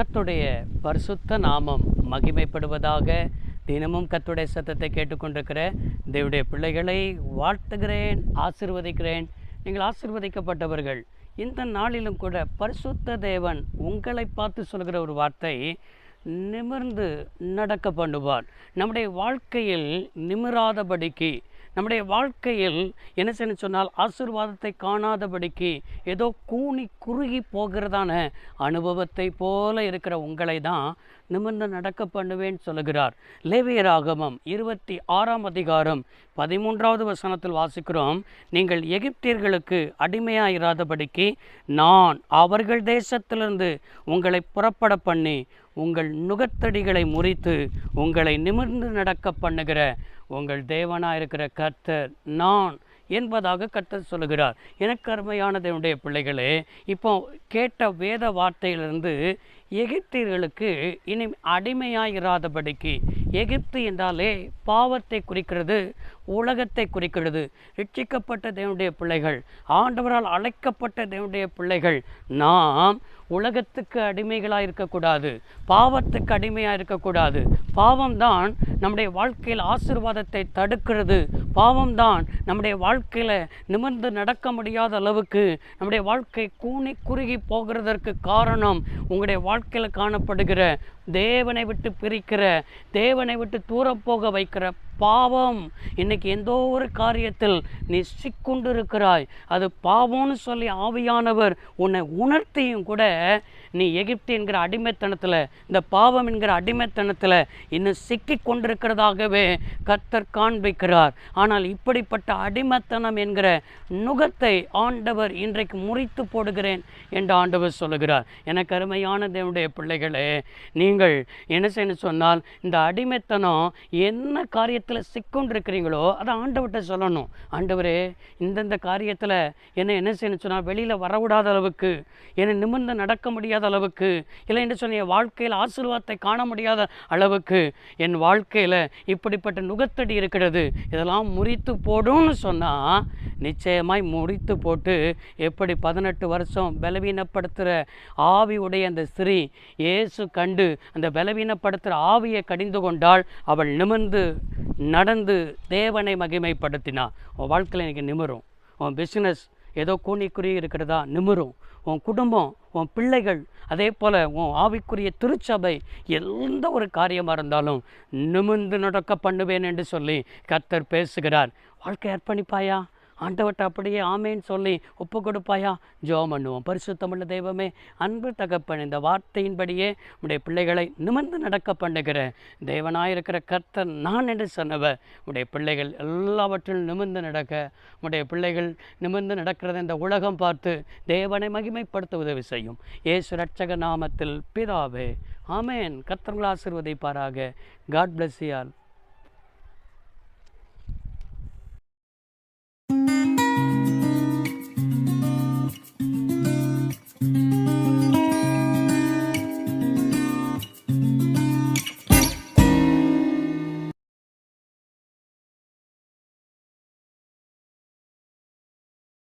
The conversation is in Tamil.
கத்துடைய பரிசுத்த நாமம் மகிமைப்படுவதாக தினமும் கத்துடைய சத்தத்தை கேட்டுக்கொண்டிருக்கிற தேவடைய பிள்ளைகளை வாழ்த்துகிறேன் ஆசிர்வதிக்கிறேன். நீங்கள் ஆசிர்வதிக்கப்பட்டவர்கள் இந்த நாளிலும் கூட பரிசுத்த தேவன் உங்களை பார்த்து சொல்கிற ஒரு வார்த்தை நிமிர்ந்து நடக்க பண்ணுவார். நம்முடைய வாழ்க்கையில் நிமிராதபடிக்கு நம்முடைய வாழ்க்கையில் என்ன செய்ய சொன்னால் ஆசீர்வாதத்தை காணாதபடிக்கு ஏதோ கூனி குறுகி போகிறதான அனுபவத்தை போல இருக்கிற உங்களை தான் நிமிர்ந்து நடக்க பண்ணுவேன் சொல்லுகிறார். லேவியராகமம் இருபத்தி ஆறாம் அதிகாரம் பதிமூன்றாவது வசனத்தில் வாசிக்கிறோம். நீங்கள் எகிப்தியர்களுக்கு அடிமையாயிராதபடிக்கு நான் அவர்கள் தேசத்திலிருந்து உங்களை புறப்பட பண்ணி உங்கள் நுகத்தடிகளை முறித்து உங்களை நிமிர்ந்து நடக்க பண்ணுகிற உங்கள் தேவனாக இருக்கிற கர்த்தர் நான் என்பதாக கர்த்தர் சொல்லுகிறார். எனக்கு அருமையான பிள்ளைகளே இப்போ கேட்ட வேத வார்த்தையிலிருந்து எகிப்தியர்களுக்கு இனி அடிமையாயிராதபடிக்கு எகிப்து என்றாலே பாவத்தை குறிக்கிறது உலகத்தை குறிக்கிறது. ரட்சிக்கப்பட்ட தேவனுடைய பிள்ளைகள் ஆண்டவரால் அழைக்கப்பட்ட தேவனுடைய பிள்ளைகள் நாம் உலகத்துக்கு அடிமைகளாக இருக்கக்கூடாது பாவத்துக்கு அடிமையாக இருக்கக்கூடாது. பாவம்தான் நம்முடைய வாழ்க்கையில் ஆசீர்வாதத்தை தடுக்கிறது. பாவம்தான் நம்முடைய வாழ்க்கையில் நிமிர்ந்து நடக்க முடியாத அளவுக்கு நம்முடைய வாழ்க்கை கூனி குறுகி போகிறதற்கு காரணம் உங்களுடைய வாழ்க்கையில் காணப்படுகிற தேவனை விட்டு பிரிக்கிற தேவனை விட்டு தூரம் போக வைக்கிற பாவம். இன்னைக்கு எந்த ஒரு காரியத்தில் நீ சிக்கொண்டிருக்கிறாய். அது பாவம்னு சொல்லி ஆவியானவர் உன்னை உணர்த்தியும் கூட நீ எகிப்து என்கிற அடிமைத்தனத்தில் இந்த பாவம் என்கிற அடிமைத்தனத்தில் இன்னும் சிக்கி கொண்டிருக்கிறதாகவே கர்த்தர் காண்பிக்கிறார். ஆனால் இப்படிப்பட்ட அடிமைத்தனம் என்கிற நுகத்தை ஆண்டவர் இன்றைக்கு முறித்து போடுகிறேன் என்று ஆண்டவர் சொல்லுகிறார். எனக்கு அருமையான தேவனுடைய பிள்ளைகளே நீங்கள் என்ன செய்யணும் சொன்னால் இந்த அடிமைத்தனம் என்ன காரியத்தில் சிக்கொண்டிருக்கிறீங்களோ அதை ஆண்டவர்கிட்ட சொல்லணும். ஆண்டவரே இந்தந்த காரியத்தில் என்ன என்ன செய்யணும் சொன்னால் வெளியில் வரவிடாத அளவுக்கு என்னை நிமிர்ந்து நடக்க முடியாத அளவுக்கு இல்லை என்று சொன்ன என் வாழ்க்கையில் ஆசீர்வாதத்தை காண முடியாத அளவுக்கு என் வாழ்க்கையில் இப்படிப்பட்ட நுகத்தடி இருக்கிறது இதெல்லாம் முறித்து போடும்னு சொன்னால் நிச்சயமாய் முறித்து போட்டு எப்படி பதினெட்டு வருஷம் பலவீனப்படுத்துகிற ஆவியுடைய அந்த ஸ்திரீ இயேசு கண்டு அந்த பலவீனப்படுத்துகிற ஆவியை கடிந்து கொண்டால் அவள் நிமிர்ந்து நடந்து தேவனை மகிமைப்படுத்தினா உன் வாழ்க்கையில் இன்றைக்கி நிமிரும். உன் பிஸ்னஸ் ஏதோ கூனிக்குறி இருக்கிறதா நிமிரும். உன் குடும்பம் உன் பிள்ளைகள் அதே போல் உன் ஆவிக்குரிய திருச்சபை எந்த ஒரு காரியமாக இருந்தாலும் நிமிர்ந்து நடக்க பண்ணுவேன் என்று சொல்லி கர்த்தர் பேசுகிறார். வாழ்க்கை அர்ப்பணிப்பாயா? ஆண்டவட்ட அப்படியே ஆமேன்னு சொல்லி ஒப்பு கொடுப்பாயா? ஜோம் பண்ணுவோம். பரிசுத்தமுள்ள தெய்வமே அன்பு தகப்பன் இந்த வார்த்தையின்படியே உடைய பிள்ளைகளை நிமிர்ந்து நடக்க பண்ணுகிற தேவனாயிருக்கிற கர்த்தர் நான் என்று சொன்னவர். உடைய பிள்ளைகள் எல்லாவற்றிலும் நிமிர்ந்து நடக்க உடைய பிள்ளைகள் நிமிர்ந்து நடக்கிறத இந்த உலகம் பார்த்து தேவனை மகிமைப்படுத்த உதவி செய்யும். ஏசு ரட்சக நாமத்தில் பிதாவே ஆமேன். கர்த்தர்கள் ஆசிர்வதிப்பாராக. God bless you